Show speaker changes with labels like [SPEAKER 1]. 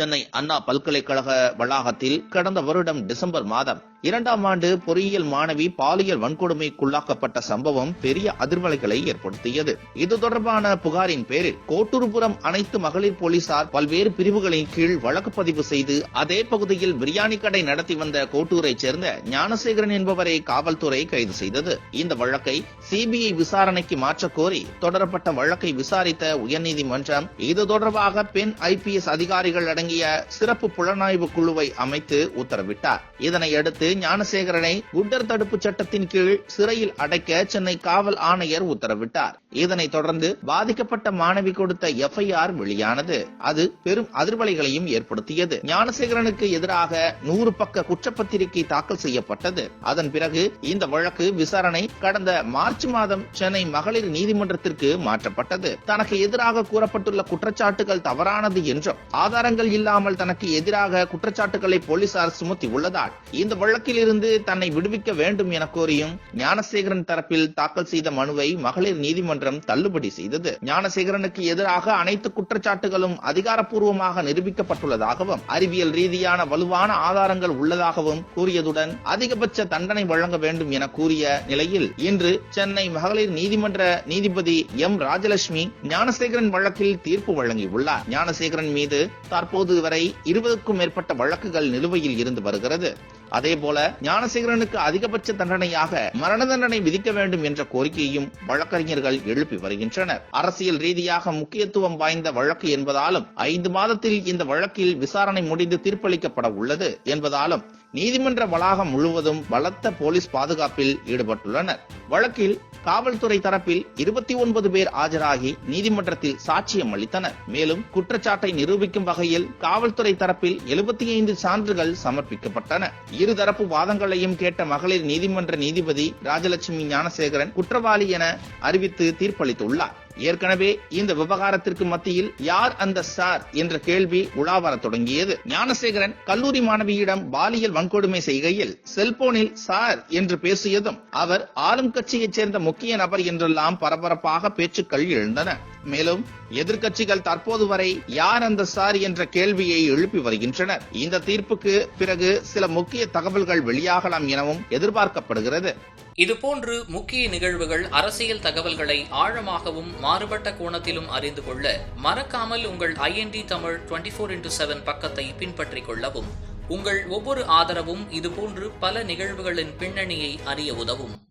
[SPEAKER 1] சென்னை அண்ணா பல்கலைக்கழக வளாகத்தில் கடந்த வருடம் டிசம்பர் மாதம் இரண்டாம் ஆண்டு பொறியியல் மாணவி பாலியல் வன்கொடுமைக்குள்ளாக்கப்பட்ட சம்பவம் பெரிய அதிர்வலைகளை ஏற்படுத்தியது. இது தொடர்பான புகாரின் பேரில் கோட்டூர்புரம் அனைத்து மகளிர் போலீசார் பல்வேறு பிரிவுகளின் கீழ் வழக்கு பதிவு செய்து அதே பகுதியில் பிரியாணி கடை நடத்தி வந்த கோட்டூரைச் சேர்ந்த ஞானசேகரன் என்பவரை காவல்துறை கைது செய்தது. இந்த வழக்கை சிபிஐ விசாரணைக்கு மாற்றக் கோரி தொடரப்பட்ட வழக்கை விசாரித்த உயர்நீதிமன்றம் இது தொடர்பாக பெண் ஐபிஎஸ் அதிகாரிகள் அடங்கிய சிறப்பு புலனாய்வு குழுவை அமைத்து உத்தரவிட்டார். இதனையடுத்து ஞானசேகரனை குண்டர் தடுப்பு சட்டத்தின் கீழ் சிறையில் அடைக்க சென்னை காவல் ஆணையர் உத்தரவிட்டார். இதனைத் தொடர்ந்து பாதிக்கப்பட்ட மாணவி கொடுத்த எஃப்ஐஆர் வெளியானது. அது பெரும் அதிர்வலைகளையும் ஏற்படுத்தியது. ஞானசேகரனுக்கு எதிராக நூறு பக்க குற்றப்பத்திரிகை தாக்கல் செய்யப்பட்டது. அதன் பிறகு இந்த வழக்கு விசாரணை கடந்த மார்ச் மாதம் சென்னை மகளிர் நீதிமன்றத்திற்கு மாற்றப்பட்டது. தனக்கு எதிராக கூறப்பட்டுள்ள குற்றச்சாட்டுகள் தவறானது என்றும் ஆதாரங்கள் இல்லாமல் தனக்கு எதிராக குற்றச்சாட்டுகளை போலீசார் சுமத்தி உள்ளதால் இந்த வழக்கு வழக்கிலிருந்து தன்னை விடுவிக்க வேண்டும் என கோரியும் ஞானசேகரன் தரப்பில் தாக்கல் செய்த மனுவை மகளிர் நீதிமன்றம் தள்ளுபடி செய்தது. ஞானசேகரனுக்கு எதிராக அனைத்து குற்றச்சாட்டுகளும் அதிகாரப்பூர்வமாக நிரூபிக்கப்பட்டுள்ளதாகவும் அறிவியல் ரீதியான வலுவான ஆதாரங்கள் உள்ளதாகவும் கூறியதுடன் அதிகபட்ச தண்டனை வழங்க வேண்டும் என கூறிய நிலையில் இன்று சென்னை மகளிர் நீதிமன்ற நீதிபதி எம் ராஜலட்சுமி ஞானசேகரன் வழக்கில் தீர்ப்பு வழங்கியுள்ளார். ஞானசேகரன் மீது தற்போது வரை இருபதுக்கும் மேற்பட்ட வழக்குகள் நிலுவையில் இருந்து வருகிறது. அதேபோல் ஞானசேகரனுக்கு அதிகபட்ச தண்டனையாக மரண தண்டனை விதிக்க வேண்டும் என்ற கோரிக்கையும் வழக்கறிஞர்கள் எழுப்பி வருகின்றனர். அரசியல் ரீதியாக முக்கியத்துவம் வாய்ந்த வழக்கு என்பதாலும் ஐந்து மாதத்தில் இந்த வழக்கில் விசாரணை முடிந்து தீர்ப்பளிக்கப்பட உள்ளது என்பதாலும் நீதிமன்ற வளாகம் முழுவதும் பலத்த போலீஸ் பாதுகாப்பில் ஈடுபட்டுள்ளனர். வழக்கில் காவல்துறை தரப்பில் இருபத்தி ஒன்பது பேர் ஆஜராகி நீதிமன்றத்தில் சாட்சியம் அளித்தனர். மேலும் குற்றச்சாட்டை நிரூபிக்கும் வகையில் காவல்துறை தரப்பில் எழுபத்தி ஐந்து சான்றுகள் சமர்ப்பிக்கப்பட்டன. இருதரப்பு வாதங்களையும் கேட்ட மகளிர் நீதிமன்ற நீதிபதி ராஜலட்சுமி ஞானசேகரன் குற்றவாளி என அறிவித்து தீர்ப்பளித்துள்ளார். ஏற்கனவே இந்த விவகாரத்திற்கு மத்தியில் யார் அந்த சார் என்ற கேள்வி உலாவர தொடங்கியது. ஞானசேகரன் கல்லூரி மாணவியிடம் பாலியல் வன்கொடுமை செய்கையில் செல்போனில் சார் என்று பேசியதும் அவர் ஆளும் கட்சியைச் சேர்ந்த முக்கிய நபர் என்றெல்லாம் பரபரப்பாக பேச்சுக்கள் எழுந்தன. மேலும் எதிர்க்கட்சிகள் தற்போது வரை யார் அந்த சார் என்ற கேள்வியை எழுப்பி வருகின்றனர். இந்த தீர்ப்புக்கு பிறகு சில முக்கிய தகவல்கள் வெளியாகலாம் எனவும் எதிர்பார்க்கப்படுகிறது.
[SPEAKER 2] இதுபோன்று முக்கிய நிகழ்வுகள் அரசியல் தகவல்களை ஆழமாகவும் மாறுபட்ட கோணத்திலும் அறிந்து கொள்ள மறக்காமல் உங்கள் IND Tamil twenty four into seven பக்கத்தை பின்பற்றிக் கொள்ளவும் உங்கள் ஒவ்வொரு ஆதரவும் இதுபோன்று பல நிகழ்வுகளின் பின்னணியை அறிய உதவும்.